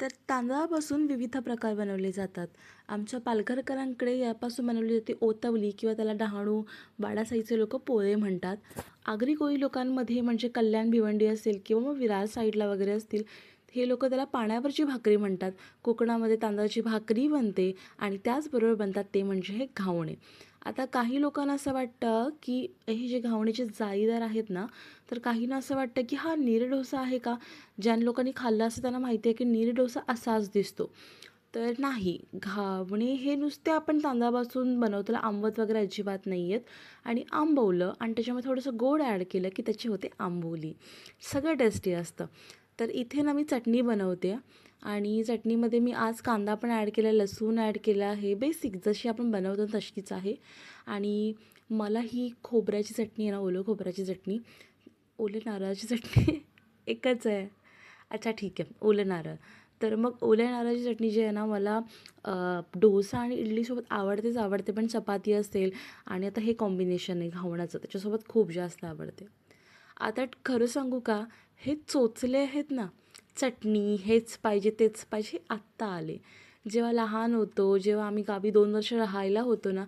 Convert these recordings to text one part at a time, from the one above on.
तर तांदळापासून विविध प्रकार बनवले जातात. आमच्या पालघरकरांकडे यापासून बनवली जाते ओतवली किंवा त्याला डहाणू बाडासाईचे लोक पोळे म्हणतात. आगरी कोळी लोकांमध्ये म्हणजे कल्याण भिवंडी असेल किंवा मग विरार साईडला वगैरे असतील हे लोक त्याला पाण्यावरची भाकरी म्हणतात. कोकणामध्ये तांदळाची भाकरी बनते आणि त्याचबरोबर बनतात ते म्हणजे हे घावणे. आता काही लोकांना असं वाटतं की हे जे घावणीचे जाळीदार आहेत ना तर काहींना असं वाटतं की हा नीर डोसा आहे का? ज्या लोकांनी खाल्ला असं त्यांना माहिती आहे की नीर डोसा असाच दिसतो. तर नाही घावणे हे नुसते आपण तांदळापासून बनवतो आंबत वगैरे अजिबात नाही आहेत आणि आंबवलं आणि त्याच्यामध्ये थोडंसं गोड ॲड केलं की त्याची होते आंबोली. सगळं टेस्टी असतं. तर इथे ना मी चटणी बनवते. आणि चटणीमध्ये मी आज कांदा पण ॲड केला लसूण ॲड केला आहे बेसिक जशी आपण बनवतो तशीच आहे. आणि मला ही खोबऱ्याची चटणी आहे ना ओलं खोबऱ्याची चटणी ओले नारळाची चटणी एकच आहे. अच्छा ठीक आहे ओलं नारळ. तर मग ओल्या नारळाची चटणी जी आहे ना मला डोसा आणि इडलीसोबत आवडतेच आवडते पण चपाती असेल. आणि आता हे कॉम्बिनेशन आहे घावणाचं त्याच्यासोबत खूप जास्त आवडते. आता खरं सांगू का? हे चोचले आहेत ना. चटणी हेच पाहिजे तेच पाहिजे आत्ता आले. जेव्हा लहान होतो जेव्हा आम्ही गावी दोन वर्ष राहायला होतो ना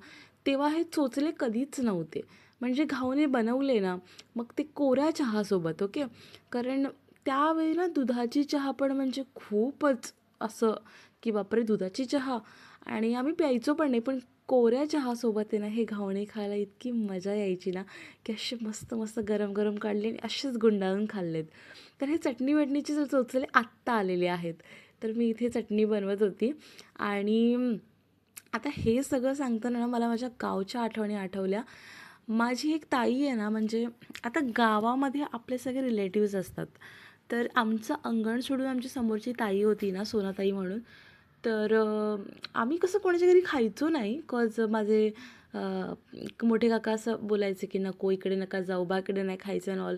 तेव्हा हे चोचले कधीच नव्हते. म्हणजे घावने बनवले ना मग ते कोऱ्या चहासोबत ओके? कारण त्यावेळी ना दुधाची चहा पण म्हणजे खूपच असं की बापरे दुधाची चहा. आणि आम्ही प्यायचो पण नाही पण कोऱ्या चहासोबत आहे ना हे घावणे खायला इतकी मजा यायची ना की असे मस्त मस्त गरम गरम काढले आणि असेच गुंडाळून खाल्लेत. तर हे चटणी वटणीचे जर चोचले आत्ता आलेले आहेत. तर मी इथे चटणी बनवत होती. आणि आता हे सगळं सांगताना ना मला माझ्या गावच्या आठवणी आठवल्या. माझी एक ताई आहे ना म्हणजे आता गावामध्ये आपले सगळे रिलेटिव्ज असतात. तर आमचं अंगण सोडून आमची समोरची ताई होती ना सोनाताई म्हणून. तर आम्ही कसं कोणाच्या घरी खायचो नाही. कॉज माझे मोठे काका असं बोलायचे की नको इकडे नका जाऊ बा इकडे नाही खायचं ऑल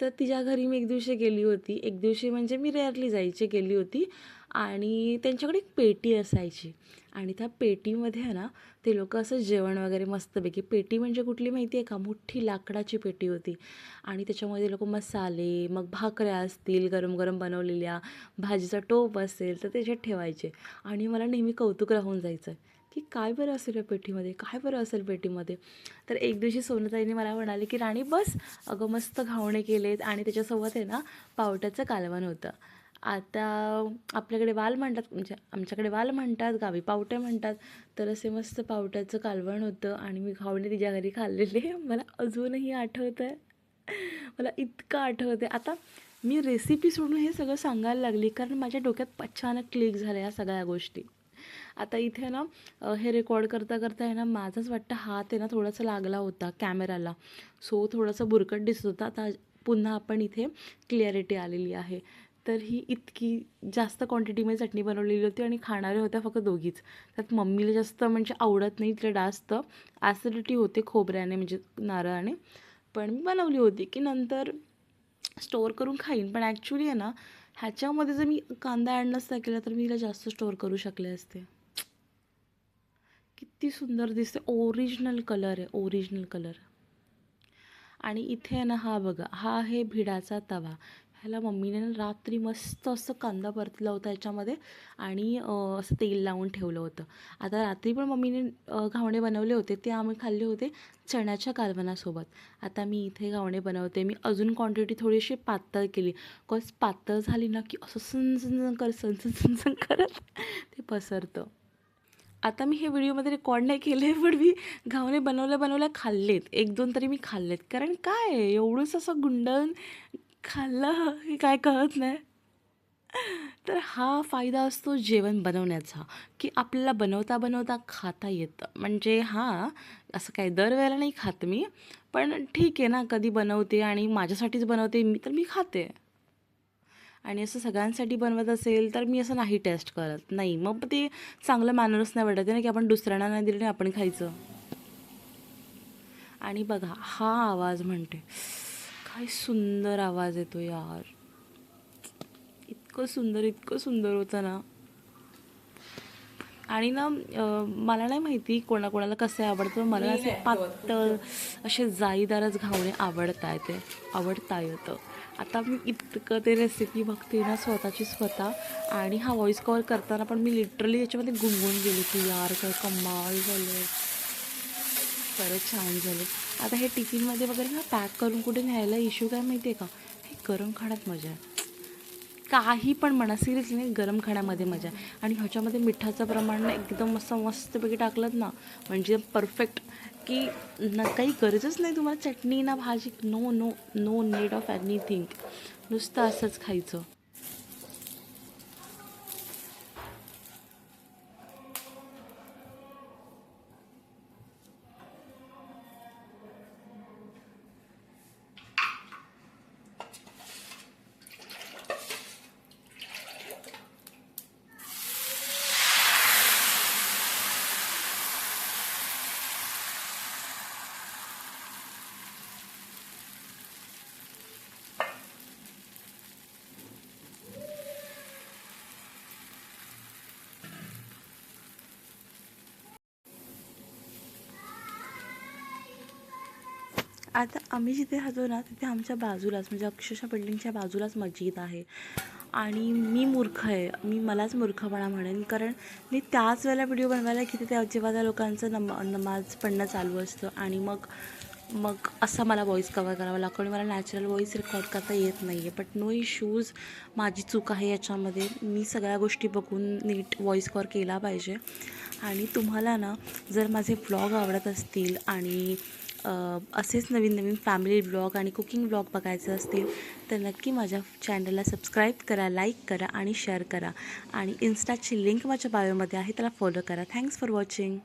तर तिच्या घरी मी एक दिवशी गेली होती. एक दिवशी म्हणजे मी रेअरली जायची गेली होती. आणि त्यांच्याकडे एक पेटी असायची. आणि त्या पेटीमध्ये आहे ना ते लोक असं जेवण वगैरे मस्तपैकी पेटी म्हणजे कुठली माहिती आहे का? मोठी लाकडाची पेटी होती. आणि त्याच्यामध्ये लोक मसाले मग भाकऱ्या असतील गरम गरम बनवलेल्या भाजीचा टोप असेल तर त्याच्यात ठेवायचे. आणि मला नेहमी कौतुक राहून जायचं की काय बरं असेल या पेटीमध्ये काय बरं असेल पेटीमध्ये? तर एक दिवशी सोनताईने मला म्हणाले की राणी बस. अगं मस्त घावणे केलेत आणि त्याच्यासोबत आहे ना पावट्याचं कालवण होतं. आता आपल्याकडे वाल म्हणतात म्हणजे आमच्याकडे वाल म्हणतात गावी पावटे म्हणतात तर असे मस्त पावट्याचं कालवण होतं आणि मी घावणे तिच्या घरी खाल्लेले. मला अजूनही आठवतं आहे मला इतकं आठवते आता मी रेसिपी सोडून हे सगळं सांगायला लागली कारण माझ्या डोक्यात अचानक क्लिक झाल्या या सगळ्या गोष्टी. आता इथे ना हे रेकॉर्ड करता करता आहे ना माझाच वाटतं हात आहे ना थोडासा लागला होता कॅमेराला सो थोडासा बुरकट दिसत होता. आता पुन्हा आपण इथे क्लिअरिटी आलेली आहे. तर ही इतकी जास्त क्वांटिटीमध्ये चटणी बनवलेली होती आणि खाणाऱ्या होत्या फक्त दोघीच. त्यात मम्मीला जास्त म्हणजे आवडत नाही तिला जास्त ॲसिडिटी होते खोबऱ्याने म्हणजे नारळाने. पण मी बनवली होती की नंतर स्टोअर करून खाईन. पण ॲक्च्युली आहे ना ह्याच्यामध्ये जर मी कांदा ॲड नसता केला तर मी हिला जास्त स्टोअर करू शकले असते. किती सुंदर दिसते. ओरिजिनल कलर आहे ओरिजिनल कलर आणि इथे आहे ना हा बघा हा आहे भिडाचा तवा. ह्याला मम्मीने रात्री मस्त असं कांदा परतला होता याच्यामध्ये आणि असं तेल लावून ठेवलं होतं. आता रात्री पण मम्मीने घावणे बनवले होते. ते आम्ही खाल्ले होते चण्याच्या कालवणासोबत आता मी इथे घावणे बनवते. मी अजून क्वांटिटी थोडीशी पातळ केली. कॉज पातळ झाली ना की असं सनसन कर सनसन सनसन करत ते पसरतं. आता मी हे व्हिडिओमध्ये रेकॉर्ड नाही केले पण मी घावणे बनवल्या बनवल्या खाल्लेत. एक दोन तरी मी खाल्लेत. कारण काय? एवढंच असं गुंडाळून खाल्लं हे काय कळत नाही. तर हा फायदा असतो जेवण बनवण्याचा की आपल्याला बनवता बनवता खाता येतं. म्हणजे हां असं काही दरवेळेला नाही खात मी पण ठीक आहे ना कधी बनवते आणि माझ्यासाठीच बनवते मी तर मी खाते. आणि असं सगळ्यांसाठी बनवत असेल तर मी असं नाही टेस्ट करत. नाही मग ते चांगलं मॅनर्स नाही वाटत आहे ना की आपण दुसऱ्यांना नाही दिलं नाही आपण खायचं. आणि बघा हा आवाज म्हणते काय सुंदर आवाज येतो यार. इतकं सुंदर इतकं सुंदर होतं ना. आणि ना मला नाही माहिती कोणाकोणाला कसं आवडतं. मला असे पातळ असे जाईदारच घावणे आवडता येते आवडता येतं आता मी इतकं ते रेसिपी बघते ना स्वतःची स्वतः. आणि हा व्हॉइस कॉल करताना पण मी लिटरली याच्यामध्ये गुंगून गेले की यार काय कमाल झालं खरंच छान झाले. आता हे टिफिनमध्ये वगैरे ना पॅक करून कुठे न्यायला इश्यू काय माहिती आहे का? हे गरम खाण्यात मजा आहे. काही पण म्हणा सिरियसली नाही गरम खाण्यामध्ये मजा आहे. आणि ह्याच्यामध्ये मिठाचं प्रमाण ना एकदम असं मस्तपैकी टाकलं ना म्हणजे परफेक्ट की ना काही गरजच नाही तुम्हाला. चटणी ना भाजी no no no need of anything नुसतं असंच खायचं. आता आम्ही जिथे राहतो ना तिथे आमच्या बाजूलाच म्हणजे अक्षरशः बिल्डिंगच्या बाजूलाच मस्जिद आहे. आणि मी मूर्ख आहे. मी मलाच मूर्खपणा म्हणेन. कारण मी त्याच वेळेला व्हिडिओ बनवायला घेते त्या जेव्हा त्या लोकांचं नमा नमाज पडणं चालू असतं. आणि मग मग असा मला व्हॉईस कवर करावा लागतो. आणि मला नॅचरल व्हॉईस रेकॉर्ड करता येत नाही आहे बट नो इश्यूज माझी चूक आहे याच्यामध्ये. मी सगळ्या गोष्टी बघून नीट व्हॉईस कवर केला पाहिजे. आणि तुम्हाला ना जर माझे व्लॉग आवडत असतील आणि असेच नवीन नवीन फॅमिली ब्लॉग आणि कुकिंग ब्लॉग बघायचे असतील तर नक्की माझ्या चॅनलला सबस्क्राईब करा लाईक करा आणि शेअर करा. आणि इन्स्टाची लिंक माझ्या बायोमध्ये आहे त्याला फॉलो करा. Thanks for watching